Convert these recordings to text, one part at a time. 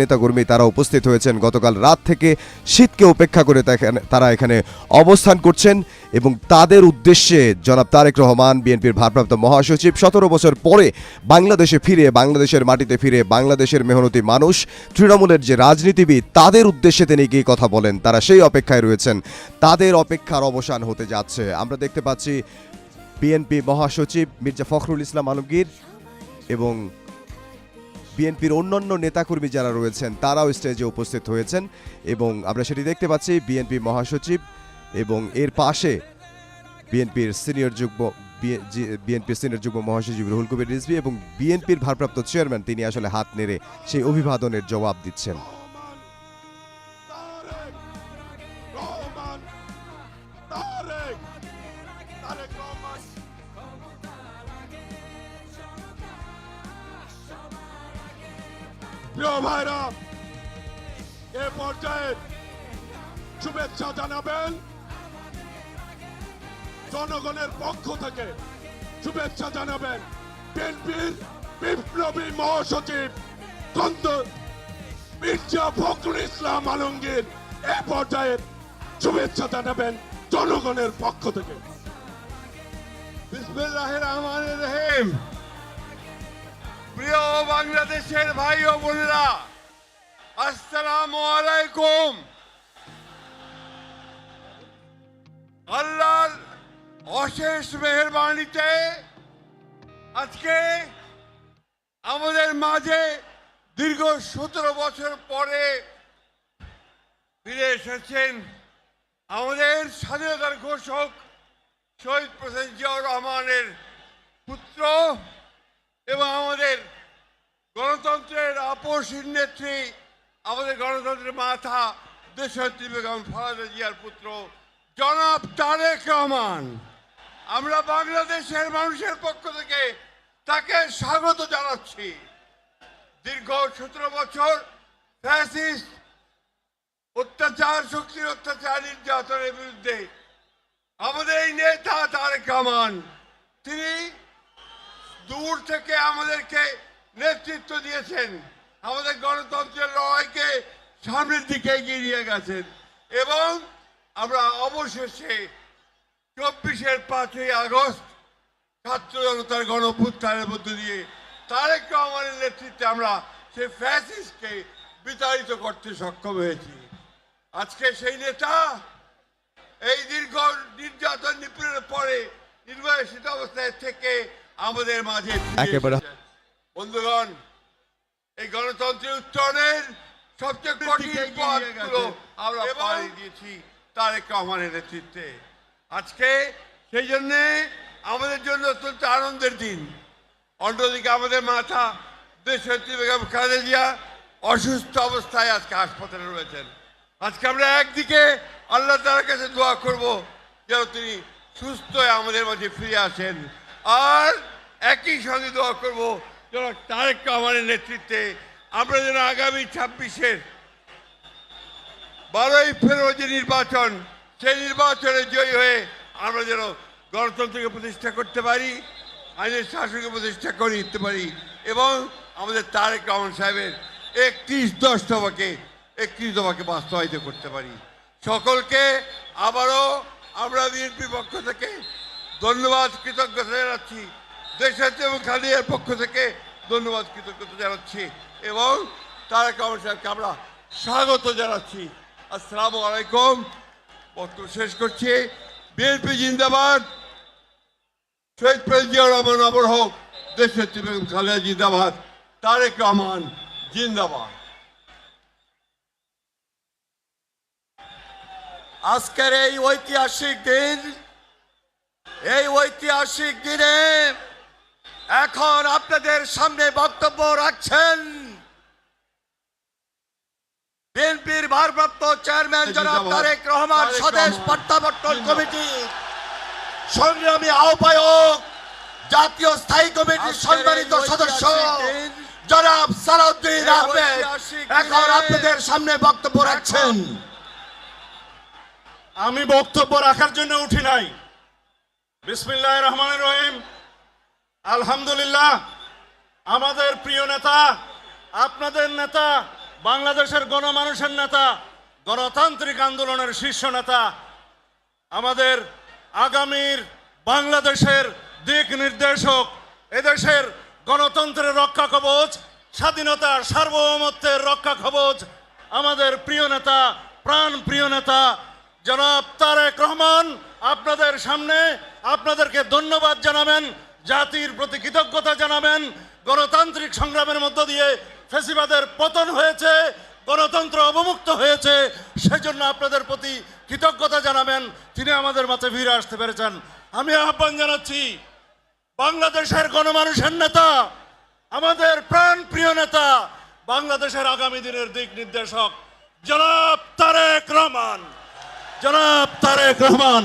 নেতাকর্মী তারা উপস্থিত হয়েছেন। গতকাল রাত থেকে শীতকে উপেক্ষা করে তারা এখানে অবস্থান করছেন এবং তাদের উদ্দেশ্যে জনাব তারেক রহমান, বিএনপির ভারপ্রাপ্ত মহাসচিব, সতেরো বছর পরে বাংলাদেশে ফিরে, বাংলাদেশের মাটিতে ফিরে, বাংলাদেশের মেহনতি মানুষ, তৃণমূলের যে রাজনীতিবিদ, তাদের উদ্দেশ্যে তিনি গিয়ে কথা বলেন? তারা সেই অপেক্ষায় রয়েছেন। তাদের অপেক্ষার অবসান হতে যাচ্ছে। আমরা দেখতে পাচ্ছি বিএনপি মহাসচিব মির্জা ফখরুল ইসলাম আলমগীর এবং বিএনপির অন্যান্য নেতাকর্মী যারা রয়েছেন, তারাও স্টেজে উপস্থিত হয়েছেন এবং আমরা সেটি দেখতে পাচ্ছি বিএনপি মহাসচিব এবং এর পাশে বিএনপির সিনিয়র যুগ্ম বিএনপির সিনিয়র যুগ্ম মহাসচিব রুহুল কবির রিজভি এবং বিএনপির ভারপ্রাপ্ত চেয়ারম্যান, তিনি আসলে হাত নেড়ে সেই অভিবাদনের জবাব দিচ্ছেন। জানাবেন। জনগণের পক্ষ থেকে শুভেচ্ছা জানাবেন বিএনপির বিপ্লবী মহাসচিব মির্জা ফখরুল ইসলাম আলমগীর। এ পর্যায়ে শুভেচ্ছা জানাবেন জনগণের পক্ষ থেকে। প্রিয় বাংলাদেশের ভাই ও বোনেরা, আসসালামু আলাইকুম। আল্লাহর অশেষ মেহরবানিতে আজকে আমাদের মাঝে দীর্ঘ সতেরো বছর পরে ফিরে এসেছেন আমাদের স্বাধীনতার ঘোষক শহীদ প্রেসিডেন্ট জিয়াউর রহমানের পুত্র এবং আমাদের গণতন্ত্রের আপসীর নেত্রী, আমাদের গণতন্ত্রের মাথা দেশত্রী বেগম ফরাদা জিয়ার পুত্র জনাব তারেক রহমান, আমরা বাংলাদেশের মানুষের পক্ষ থেকে তাকে স্বাগত জানাচ্ছি। দীর্ঘ সতেরো বছর ফ্যাসিস্ট, অত্যাচার, শক্তির অত্যাচার, নির্যাতনের বিরুদ্ধে আমাদের এই নেতা তারেক রহমান, তিনি দূর থেকে আমাদেরকে নেতৃত্ব দিয়েছেন। আমাদের গণতন্ত্রের লড়াইকে সামনের দিকে এগিয়ে নিয়ে গেছেন এবং আমরা অবশেষে চব্বিশের পাঁচই আগস্ট ছাত্র জনতার গণপুত্থানের মধ্য দিয়ে তারেক রহমানের নেতৃত্বে আমরা সেই ফ্যাসিস্টকে বিতাড়িত করতে সক্ষম হয়েছি। আজকে সেই নেতা এই দীর্ঘ নির্যাতন নিপীড়নের পরে নির্বাসিত অবস্থায় থেকে আমাদের মাঝে বন্ধুগণ এই গণতন্ত্রের উত্তরণের সবচেয়ে কঠিন পথগুলো আমরা পাড়ি দিয়েছি। তারেক রহমানের নেতৃত্বে। আজকে সেই জন্যে আমাদের জন্য অত্যন্ত আনন্দের দিন। অন্যদিকে আমাদের মাথা দেশত্রী বেগম খালেদা জিয়া অসুস্থ অবস্থায় আজকে হাসপাতালে রয়েছেন। আজকে আমরা একদিকে আল্লাহ তালার কাছে দোয়া করব যেন তিনি সুস্থ হয়ে আমাদের মাঝে ফিরে আসেন। আর একই সঙ্গে দোয়া করব যেন তারেক রহমানের নেতৃত্বে আমরা যেন আগামী ছাব্বিশের বারোই ফেব্রুয়ারি যে নির্বাচন, সেই নির্বাচনে জয়ী হয়ে আমরা যেন গণতন্ত্রকে প্রতিষ্ঠা করতে পারি, আইনের শাসনকে প্রতিষ্ঠা করে নিতে পারি এবং আমাদের তারেক রহমান সাহেবের একত্রিশ দশ দফাকে একত্রিশ দফাকে বাস্তবায়িত করতে পারি। সকলকে আবারও আমরা বিএনপির পক্ষ থেকে ধন্যবাদ, কৃতজ্ঞতা জানাচ্ছি। দেশের এবং খালিয়ার পক্ষ থেকে ধন্যবাদ, কৃতজ্ঞতা জানাচ্ছি এবং তারেক রহমান সাহেবকে আমরা স্বাগত জানাচ্ছি। আসসালামু আলাইকুম। বক্তব্য শেষ করছি। বিএনপি জিন্দাবাদ। শহীদ জিয়াউর রহমান অমর হোক দেশের বেগম খালেদা জিন্দাবাদ। তারেক রহমান জিন্দাবাদ। আজকের এই ঐতিহাসিক দিন, এই ঐতিহাসিক দিনে এখন আপনাদের সামনে বক্তব্য রাখছেন বিএনপির ভারপ্রাপ্ত চেয়ারম্যান জনাব তারেক রহমান স্বদেশ। প্রত্যাবর্তন। কমিটি। সংগ্রামী আহ্বায়ক জাতীয় স্থায়ী কমিটির সম্মানিত সদস্য জনাব সালাউদ্দিন আহমেদ। এখন আপনাদের সামনে বক্তব্য রাখছেন। আমি বক্তব্য রাখার জন্য উঠি নাই। বিসমিল্লাহ রহমান রহিম। আলহামদুলিল্লাহ। আমাদের প্রিয় নেতা আপনাদের নেতা বাংলাদেশের গণমানুষের নেতা, গণতান্ত্রিক আন্দোলনের শীর্ষ নেতা, আমাদের আগামীর বাংলাদেশের দিক নির্দেশক, এদেশের গণতন্ত্রের রক্ষা কবচ, স্বাধীনতার সার্বভৌমত্বের রক্ষা কবচ, আমাদের প্রিয় নেতা, প্রাণ প্রিয় নেতা, জনাব তারেক রহমান, আপনাদের সামনে আপনাদেরকে ধন্যবাদ জানাবেন, জাতির প্রতি কৃতজ্ঞতা জানাবেন, গণতান্ত্রিক সংগ্রামের মধ্য দিয়ে ফেসিবাদের পতন হয়েছে, গণতন্ত্র অবমুক্ত হয়েছে, সেজন্য আপনাদের প্রতি কৃতজ্ঞতা জানাবেন, তিনি আমাদের মাঝে ফিরে আসতে পেরেছেন। আমি আহ্বান জানাচ্ছি, বাংলাদেশের গণমানুষের নেতা, আমাদের প্রাণ প্রিয় নেতা, বাংলাদেশের আগামী দিনের দিক নির্দেশক, জনাব তারেক রহমান। জনাব তারেক রহমান।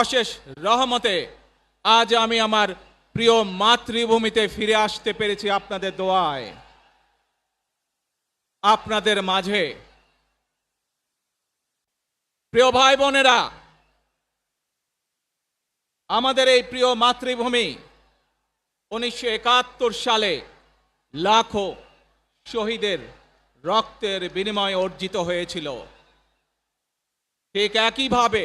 অশেষ রহমতে আজ আমি আমার প্রিয় মাতৃভূমিতে ফিরে আসতে পেরেছি আপনাদের দোয়ায়। আপনাদের মাঝে প্রিয় ভাই বোনেরা, আমাদের এই প্রিয় মাতৃভূমি উনিশশো একাত্তর সালে লাখো শহীদের রক্তের বিনিময়ে অর্জিত হয়েছিল। ঠিক একইভাবে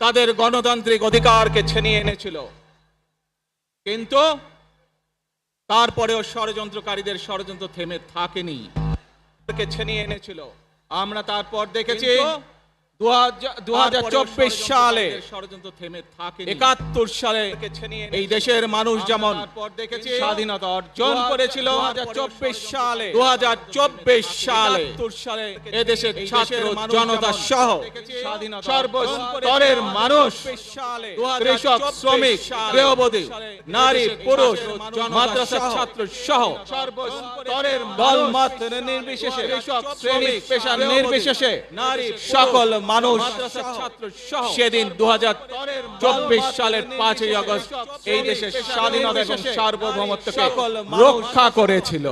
তাদের গণতান্ত্রিক অধিকারকে ছিনিয়ে এনেছিল। কিন্তু তারপরেও ষড়যন্ত্রকারীদের ষড়যন্ত্র থেমে থাকেনি। ছিনিয়ে এনেছিল। আমরা তারপর দেখেছি দু হাজার চব্বিশ সালে ষড়যন্ত্র থেমে থাকে একাত্তর সালে এই দেশের মানুষ যেমন স্বাধীনতা অর্জন করেছিল চব্বিশ সালে দু হাজার চব্বিশ সালে সালে এদেশের ছাত্র জনতা সহ সর্বস্তরের মানুষ কৃষক শ্রমিক গৃহবধূ নারী পুরুষ মাদ্রাসা ছাত্র সহ সর্বস্তরের দল মত নির্বিশেষে শ্রেণি পেশা নির্বিশেষে নারী সকল মানুষ সেদিন দু চব্বিশ সালের পাঁচই আগস্ট এই দেশের স্বাধীনতা এবং সার্বভৌমত্বকে রক্ষা করেছিল।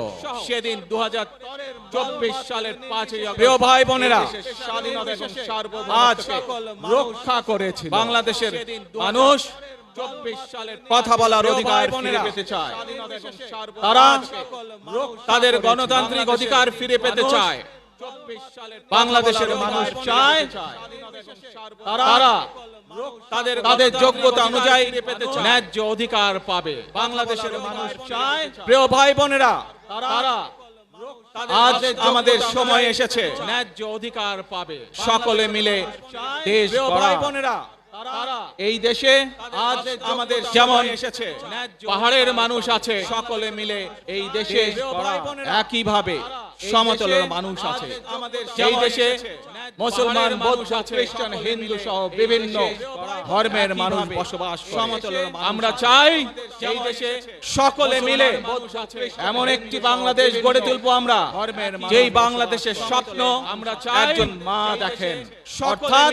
সেদিন দু হাজার চব্বিশ সালের পাঁচই প্রিয় ভাই বোনেরা স্বাধীনতা এবং আজ রক্ষা করেছিল। বাংলাদেশের মানুষ চব্বিশ সালের কথা বলার অধিকার ফিরে পেতে চায়। তারা তাদের গণতান্ত্রিক অধিকার ফিরে পেতে চায়। বাংলাদেশের মানুষ চায় তারা তাদের তাদের যোগ্যতা অনুযায়ী ন্যায্য অধিকার পাবে। বাংলাদেশের মানুষ চায়। প্রিয় ভাই বোনেরা তারা আজ আমাদের সময় এসেছে। ন্যায্য অধিকার পাবে। সকলে মিলে দেশ ভাই বোনেরা এই দেশে আজ আমাদের যেমন এসেছে পাহাড়ের মানুষ আছে সকলে মিলে এই দেশে একইভাবে সমতলের মানুষ আছে। সেই দেশে মুসলমান বৌদ্ধ খ্রিস্টান হিন্দু সহ বিভিন্ন ধর্মের মানুষ বসবাস করে। আমরা চাই এই দেশে সকলে মিলে এমন একটি বাংলাদেশ গড়ে তুলবো আমরা। যেই বাংলাদেশের স্বপ্ন আমরা চাই একজন মা দেখেন। অর্থাৎ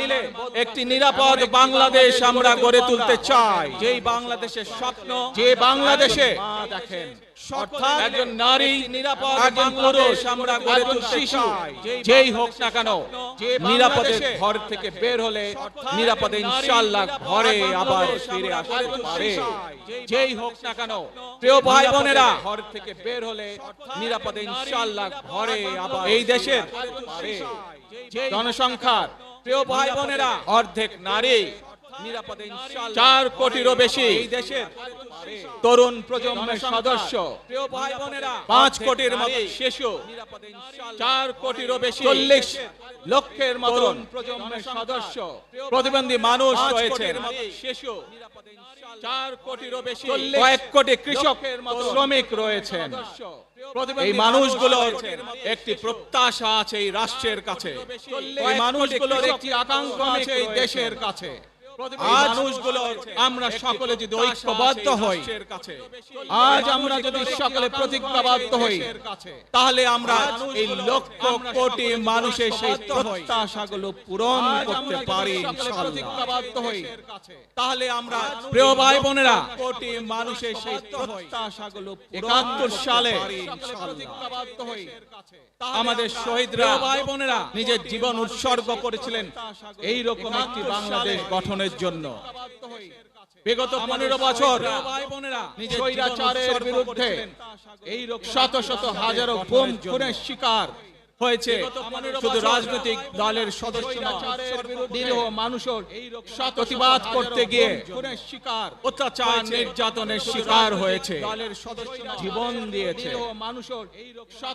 একটি নিরাপদ বাংলাদেশ আমরা গড়ে তুলতে চাই। যেই বাংলাদেশের স্বপ্ন যে বাংলাদেশে দেখেন। অর্থাৎ একজন নারী নিরাপদ একজন পুরুষ আমরা গড়ে তুলতে চাই। যেই হোক না কেন নিরাপদে ঘর থেকে বের হলে নিরাপদে ইনশাআল্লাহ ঘরে আবার ফিরে আসতে পারে যেই হোক না কেন প্রিয় ভাই বোনেরা ঘর থেকে বের হলে নিরাপদে ইনশাআল্লাহ ঘরে আবার এই দেশের জনসংখ্যার প্রিয় ভাই বোনেরা অর্ধেক নারী নিরাপদে চার কোটিরও বেশি এই দেশের তরুণ প্রজন্মের সদস্য প্রিয় ভাই বোনেরা পাঁচ কোটির মতো শিশু চার কোটিরও বেশি চল্লিশ লক্ষের মতো প্রজন্মের সদস্য প্রতিবন্ধী মানুষ রয়েছে শিশু চার কোটিরও বেশি কয়েক কোটি কৃষক শ্রমিক রয়েছেন। এই মানুষগুলোর একটি প্রত্যাশা আছে এই রাষ্ট্রের কাছে। এই মানুষগুলোর একটি আকাঙ্ক্ষা আছে এই দেশের কাছে। আজ মানুষগুলো আমরা সকলে যদি ঐক্যবদ্ধ হই আজ আমরা যদি সকলে প্রতিজ্ঞাবদ্ধ হই তাহলে আমরা এই লক্ষ কোটি মানুষের সেই প্রত্যাশাগুলো পূরণ করতে পারি প্রতিজ্ঞাবদ্ধ হই তাহলে আমরা প্রিয় ভাই বোনেরা কোটি মানুষের সেই প্রত্যাশাগুলো একাত্তর সালে প্রতিজ্ঞাবদ্ধ হই। আমাদের শহীদরা ভাই বোনেরা নিজের জীবন উৎসর্গ করেছিলেন। এই রকম একটি বাংলাদেশ গঠনের জন্য। বিগত পনেরো বছর স্বৈরাচারের বিরুদ্ধে এই শত শত হাজারো গুম খুনের শিকার হয়েছে। শুধু রাজনৈতিক দলের সদস্য নিরীহ মানুষের প্রতিবাদ করতে গিয়ে শিকার অত্যাচার নির্যাতনের শিকার হয়েছে। জীবন দিয়েছে। মানুষের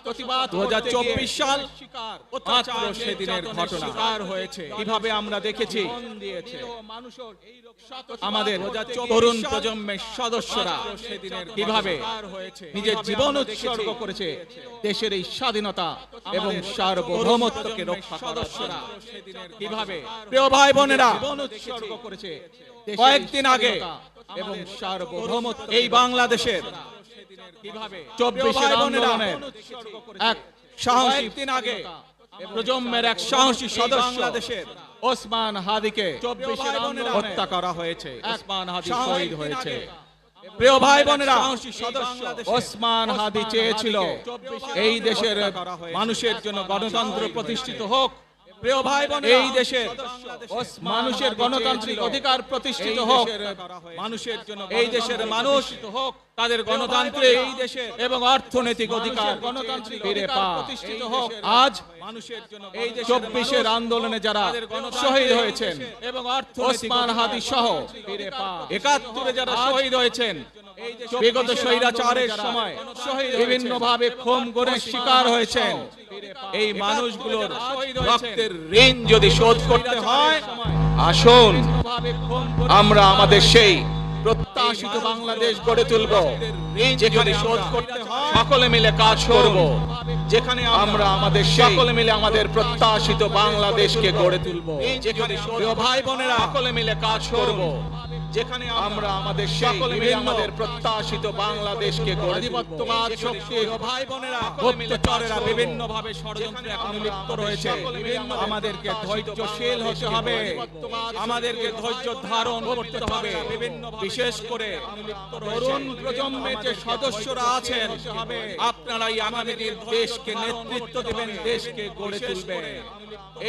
প্রতিবাদ দু হাজার চব্বিশ সাল মাত্র সেদিনের ঘটনা। শিকার হয়েছে। কীভাবে আমরা দেখেছি? আমাদের তরুণ প্রজন্মের সদস্যরা কীভাবে নিজের জীবন উৎসর্গ করেছে? দেশের এই স্বাধীনতা এবং সার্বভৌমত্বকে রক্ষা সদস্যরা কীভাবে? প্রিয় ভাই বোনেরা উৎসর্গ করেছে। কয়েকদিন আগে এবং সার্বভৌমত্ব এই বাংলাদেশের কীভাবে? চব্বিশের আন্দোলনের এক সাহসী দিন আগে প্রজন্মের এক সাহসী সদস্য বাংলাদেশের ওসমান হাদিকে চব্বিশের হত্যা করা হয়েছে। ওসমান হাদি শহীদ হয়েছে। প্রিয় ভাই বোনেরা ওসমান হাদি চেয়েছিল এই দেশের মানুষের জন্য গণতন্ত্র প্রতিষ্ঠিত হোক। প্রিয় ভাই এই দেশের মানুষের গণতান্ত্রিক অধিকার প্রতিষ্ঠিত হোক মানুষের জন্য এই দেশের মানুষ হোক তাদের গণতান্ত্রিক এই এবং অর্থনৈতিক অধিকার গণতান্ত্রিক ফিরে প্রতিষ্ঠিত হোক আজ মানুষের জন্য এই চব্বিশের আন্দোলনে যারা শহীদ হয়েছেন এবং ওসমান হাদি সহ একাত্তরে যারা শহীদ হয়েছেন বিগত স্বৈরাচারের সময় বিভিন্ন ভাবে খুন করে শিকার হয়েছেন। এই মানুষগুলোর রক্তের ঋণ যদি শোধ করতে হয় আসুন আমরা আমাদের সেই প্রত্যাশিত বাংলাদেশ গড়ে তুলব যেখানে শোধ করতে হয় সকলে মিলে কাজ করব। যেখানে আমরা আমাদের সকলে মিলে আমাদের প্রত্যাশিত বাংলাদেশকে গড়ে তুলব। যেখানে ভাই বোনেরা সকলে মিলে কাজ করব। যেখানে আমরা আমাদের সকলে আমাদের প্রত্যাশিত বাংলাদেশকে আধিপত্যবাদ শক্তি ভাই বোনেরা গুপ্তচরেরা বিভিন্ন ভাবে ষড়যন্ত্রে এখন লিপ্ত রয়েছে। আমাদেরকে ধৈর্যশীল হতে হবে। আমাদেরকে ধৈর্য ধারণ করতে হবে। বিভিন্ন বিশেষ করে তরুণ প্রজন্মের যে সদস্যরা আছেন আপনারাই আগামী দিন দেশকে নেতৃত্ব দেবেন দেশকে গড়ে তুলবেন।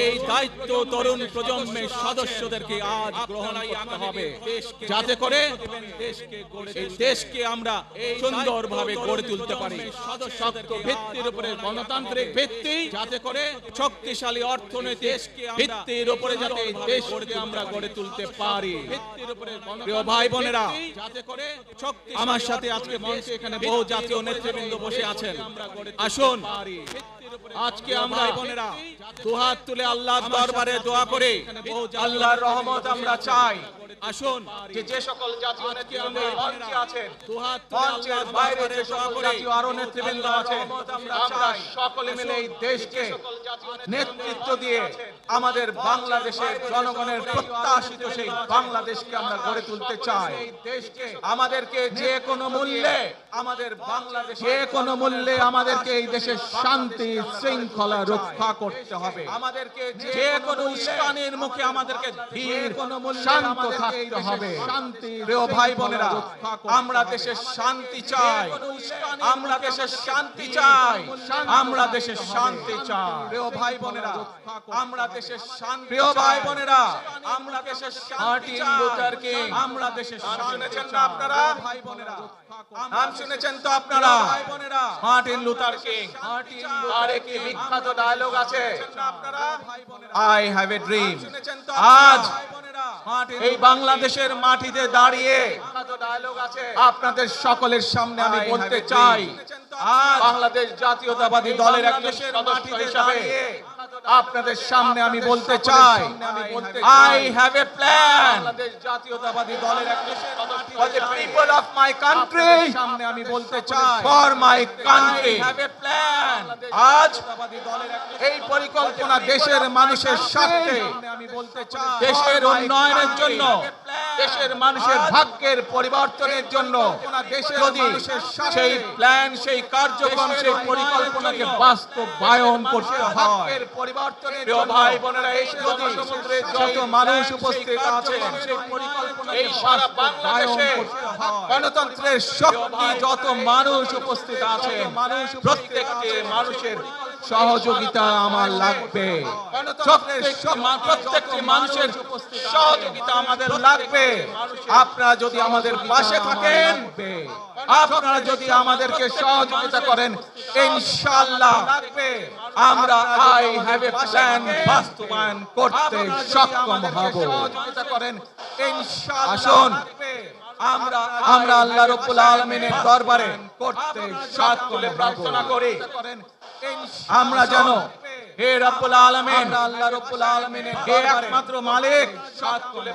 এই দায়িত্ব তরুণ প্রজন্মের সদস্যদেরকে আজ গ্রহণ করতে হবে। যাতে করে এই দেশকে আমরা সুন্দরভাবে গড়ে তুলতে পারি। শক্ত ভিত্তির উপরে গণতান্ত্রিক ভিত্তি যাতে করে শক্তিশালী অর্থনৈতিক ভিত্তির উপরে যাতে এই দেশকে আমরা গড়ে তুলতে পারি। প্রিয় ভাই বোনেরা যাতে করে আমার সাথে আজকে মঞ্চে এখানে বহু জাতীয় নেতৃবৃন্দ বসে আছেন। আসুন। আজকে আমরা বোনেরা দুহাত তুলে আল্লাহর দরবারে দোয়া করে আল্লাহর রহমত আমরা চাই। আসুন যে যে সকল জাতীয় আজকে নেতৃবৃন্দ আমরা এই মঞ্চে আছেন মঞ্চের বাইরে যে সকল করি। আরও নেতৃবৃন্দ আছেন আমরা আমরা সকলে মিলে এই দেশকে নেতৃত্ব দিয়ে আমাদের বাংলাদেশের জনগণের প্রত্যাশিত সেই বাংলাদেশকে আমরা গড়ে তুলতে চাই। দেশকে আমাদেরকে যে কোনো মূল্যে আমাদের বাংলাদেশ যে কোনো মূল্যে আমাদেরকে এই দেশের শান্তি শৃঙ্খলা রক্ষা করতে হবে। আমাদেরকে যে কোনো উস্কানির মুখে আমাদেরকে ধীর শান্ত থাকতে হবে। শান্তি প্রিয় ভাই বোনেরা আমরা দেশের শান্তি চাই। আমরা দেশের শান্তি চাই। আমরা দেশের শান্তি চাই। প্রিয় ভাই বোনেরা আমরা দেশের শান্তি প্রিয় ভাই বোনেরা আমরা দেশের শান্তি কিং আমরা দেশের শুনেছেন না আপনারা? ভাই বোনেরা নাম শুনেছেন তো আপনারা? ভাই বোনেরা মার্টিন লুথার কিং। আর একটি বিখ্যাত ডায়লগ আছে। আই হ্যাভ এ ড্রিম আজ এই বাংলাদেশের মাটিতে দাঁড়িয়ে আপনাদের সকলের সামনে আমি বলতে চাই বাংলাদেশ জাতীয়তাবাদী দলের একজন সদস্য হিসাবে আপনাদের সামনে আমি বলতে চাই I have a plan Bangladesh জাতীয়তাবাদী দলের একজন for the people of my country সামনে আমি বলতে চাই। For my country have a plan আজ এই পরিকল্পনা দেশের মানুষের স্বার্থে আমি বলতে চাই। দেশের উন্নয়নের জন্য দেশের মানুষের ভাগ্যের পরিবর্তনের জন্য যদি সেই প্ল্যান সেই কার্যক্রম সেই পরিকল্পনাকে বাস্তবায়ন করতে হয়। প্রিয় ভাই বোনেরা এই জনসমুদ্রে যত মানুষ উপস্থিত আছেন এই সারা বাংলাদেশে গণতন্ত্রের শক্তি যত মানুষ উপস্থিত আছে প্রত্যেকটি মানুষের সহযোগিতা আমার লাগবে। প্রত্যেকটি মানুষের সহযোগিতা আমাদের লাগবে। আপনারা যদি আমাদের পাশে থাকেন আপনারা যদি আমাদেরকে সহযোগিতা করেন ইনশাআল্লাহ আমরা আই হ্যাভ এ প্ল্যান বাস্তবায়ন করতে সক্ষম হব। সহযোগিতা করেন আসুন। আমরা আমরা আল্লাহ রব্বুল আলামিনের দরবারে করতে সাত করে প্রার্থনা করি। আমরা জানো হে রব্বুল আলামিন আল্লাহ রব্বুল আলামিনের হে একমাত্র মালিক সাত করে